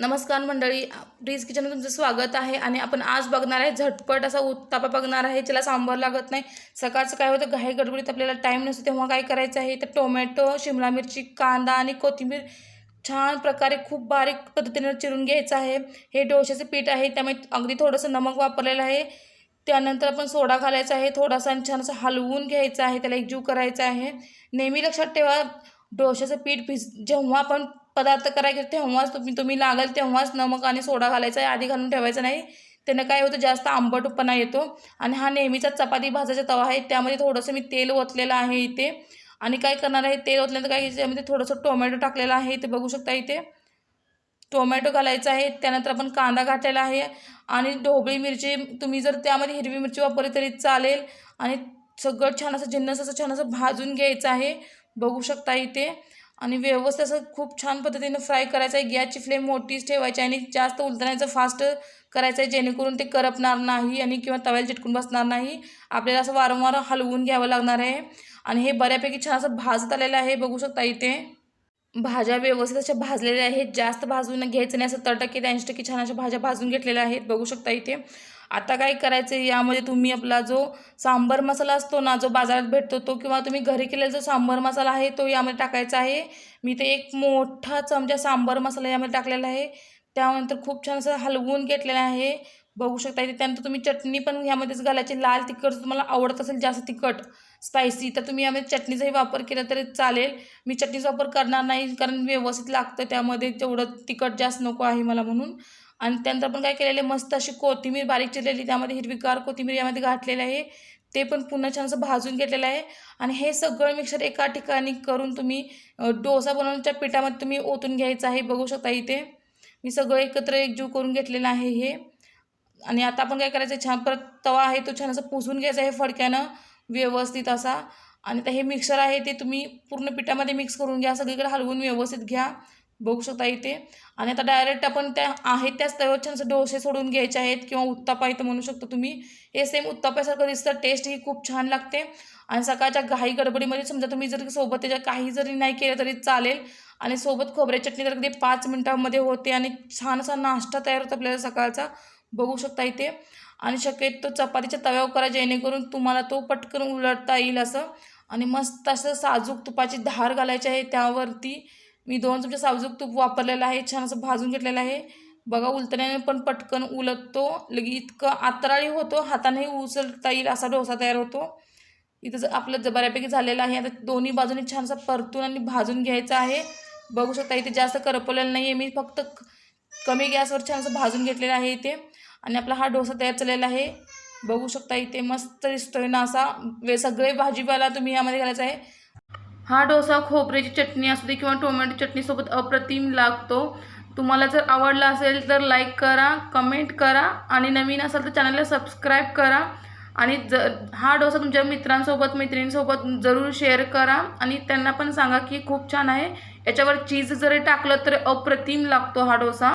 नमस्कार मंडळी प्लीज किचनमध्ये तुमचं स्वागत आहे आणि आपण आज बघणार आहे झटपट असा उत्तापा बघणार आहे ज्याला सांबार लागत नाही. सकाळचं काय होतं घाई गडबडीत आपल्याला टाईम नसतो तेव्हा काय करायचं आहे? तर टोमॅटो शिमला मिरची कांदा आणि कोथिंबीर छान प्रकारे खूप बारीक पद्धतीने चिरून घ्यायचं आहे. हे डोशाचं पीठ आहे त्यामुळे अगदी थोडंसं नमक वापरलेलं आहे. त्यानंतर आपण सोडा घालायचा आहे थोडासा आणि छान असं हलवून घ्यायचं आहे त्याला एकजीव करायचा आहे. नेहमी लक्षात ठेवा डोशाचं पीठ भिज जेव्हा आपण पदार्थ करायचे तेव्हाच तुम्ही तुम्ही लागेल तेव्हाच नमक आणि सोडा घालायचा आहे आधी घालून ठेवायचं नाही. त्यानं काय होतं जास्त आंबटपणा येतो. आणि हा नेहमीचा चपाती भाजायचा तवा आहे. त्यामध्ये थोडंसं मी तेल ओतलेलं आहे इथे. आणि काय करणार आहे तेल ओतल्यानंतर काय याच्यामध्ये थोडंसं टोमॅटो टाकलेलं आहे. इथे बघू शकता इथे. टोमॅटो घालायचा आहे. त्यानंतर आपण कांदा घातलेला आहे. आणि ढोबळी मिरची तुम्ही जर त्यामध्ये हिरवी मिरची वापरली तरी चालेल. आणि सगळं छान असं जिन्नस असं छान असं भाजून घ्यायचं आहे. बघू शकता इथे. आणि व्यवस्थित असं खूप छान पद्धतीनं फ्राय करायचं आहे गॅसची फ्लेम मोठीच ठेवायची आणि जास्त उलटण्याचं फास्ट करायचं आहे जेणेकरून ते करपणार नाही आणि किंवा तव्याला चिटकून बसणार नाही. आपल्याला असं वारंवार हलवून घ्यावं लागणार आहे. आणि हे बऱ्यापैकी छान असं भाजत आलेलं आहे. बघू शकता इथे. भाज्या व्यवस्थित अशा भाजलेल्या आहेत. जास्त भाजून घ्यायचं नाही असं तर टक्के ऐंशी टक्के छान अशा भाज्या भाजून घेतलेल्या आहेत. बघू शकता इथे. आता काय करायचं? आहे यामध्ये तुम्ही आपला जो सांबर मसाला असतो ना जो बाजारात भेटतो तो किंवा तुम्ही घरी केलेला जो सांबर मसाला आहे तो यामध्ये टाकायचा आहे. मी ते एक मोठा चमचा सांबर मसाला यामध्ये टाकलेला आहे. त्यानंतर खूप छान असं हलवून घेतलेलं आहे. बघू शकता इथे त्यानंतर तुम्ही चटणी पण ह्यामध्येच घालायची. लाल तिखट तुम्हाला आवडत असेल जास्त तिखट स्पायसी तर तुम्ही यामध्ये चटणीचाही वापर केला तरी चालेल. मी चटणीचा वापर करणार नाही कारण व्यवस्थित लागतं त्यामध्ये. तेवढं तिखट जास्त नको आहे मला म्हणून. आणि त्यानंतर आपण काय केलेलं आहे मस्त अशी कोथिंबीर बारीक चिरलेली त्यामध्ये हिरवीगार कोथिंबीर यामध्ये घातलेलं आहे. ते पण पुन्हा छान असं भाजून घेतलेलं आहे. आणि हे सगळं मिक्सर एका ठिकाणी करून तुम्ही डोसा बनवण्याच्या पिठामध्ये तुम्ही ओतून घ्यायचं आहे बघू शकता इथे. मी सगळं एकत्र एकजीव करून घेतलेलं आहे हे. आणि आता आपण काय करायचं छान परत तवा आहे तो छान असं पुसून घ्यायचा आहे फडक्यानं व्यवस्थित असा. आणि आता हे मिक्सर आहे ते तुम्ही पूर्ण पिठामध्ये मिक्स करून घ्या सगळीकडे हलवून व्यवस्थित घ्या. बघू शकता इथे. आणि आता डायरेक्ट आपण त्या आहेत त्याच तव्यावर छान डोसे सोडून घ्यायचे आहेत किंवा उत्तापा इथं म्हणू शकतो तुम्ही. हे सेम उत्तापासारखं दिसतं. टेस्ट ही खूप छान लागते. आणि सकाळच्या घाई गडबडीमध्ये समजा तुम्ही जर सोबत त्याच्या काही जरी नाही केलं तरी चालेल. आणि सोबत खोबऱ्या चटणी तर अगदी पाच मिनटामध्ये होते आणि छान असा नाश्ता तयार होतो आपल्याला सकाळचा. बघू शकता इथे. आणि शक्यतो चपातीच्या तव्यावर करा जेणेकरून तुम्हाला तो पटकन उलटता येईल असं. आणि मस्त असं साजूक तुपाची धार घालायची आहे त्यावरती. मी दोन चमचे साजूक तूप वापरलेलं आहे. छान असं भाजून घेतलेलं आहे. बघा उलटण्याने पण पटकन उलटतो. लगे इतकं आतराळी होतो. हातानेही उचलता येईल असा डोसा तयार होतो. इथं आपलं ज- बऱ्यापैकी झालेलं आहे. आता दोन्ही बाजूने छान असं परतून आणि भाजून घ्यायचं आहे. बघू शकता इथे जास्त करपवलेलं नाही आहे मी फक्त कमी गॅसवर छान असं भाजून घेतलेलं आहे इथे. आणि आपला हा डोसा तयार झालेला आहे. बघू शकता इथे मस्त दिसतोय ना असा. वे सगळे भाजीपाला तुम्ही यामध्ये घालायचा आहे. हा डोसा खोबऱ्याची चटणी असू दे किंवा टोमॅटो चटणीसोबत अप्रतिम लागतो. तुम्हाला जर आवडला असेल तर लाईक करा कमेंट करा आणि नवीन असाल तर चॅनलला सबस्क्राईब करा. आणि ज हा डोसा तुमच्या मित्रांसोबत मैत्रिणींसोबत जरूर शेअर करा. आणि त्यांना पण सांगा की खूप छान आहे. याच्यावर चीज जरी टाकलं तर अप्रतिम लागतो हा डोसा.